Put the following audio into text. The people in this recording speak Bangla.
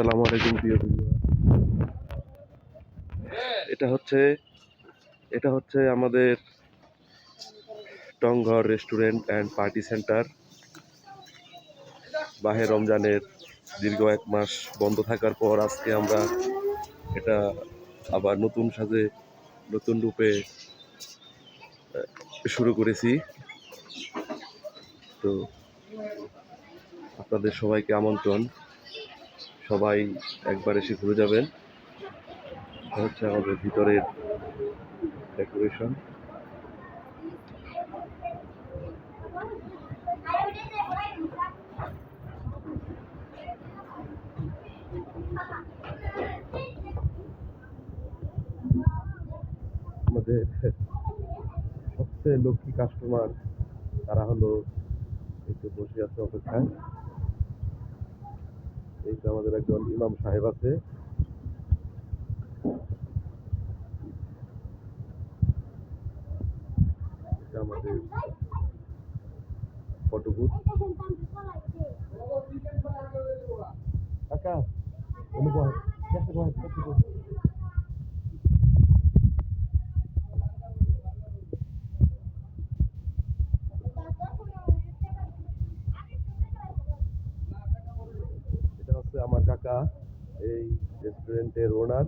আসসালামু আলাইকুম, প্রিয় এটা হচ্ছে এটা হচ্ছে আমাদের Tongghor restaurant and party centre. বাহে রমজানের দীর্ঘ এক মাস বন্ধ থাকার পর আজকে আমরা এটা আবার নতুন সাজে, নতুন রূপে শুরু করেছি। তো আপনাদের সবাইকে আমন্ত্রণ। সবাই একবার এসে ঘুরে যাবেন। হচ্ছে আমাদের ভিতরের ডেকোরেশন আমাদের সবচেয়ে লক্ষ্মী কাস্টমার তারা হলো, এই বসে আছে অপেক্ষায়। এই তো আমাদের একজন ইমাম সাহেব আছে। আমাদের ফটো বুথ কাকা অনুভব কেসে বয় এটা হচ্ছে আমার কাকা এই রেস্টুরেন্টের ওনার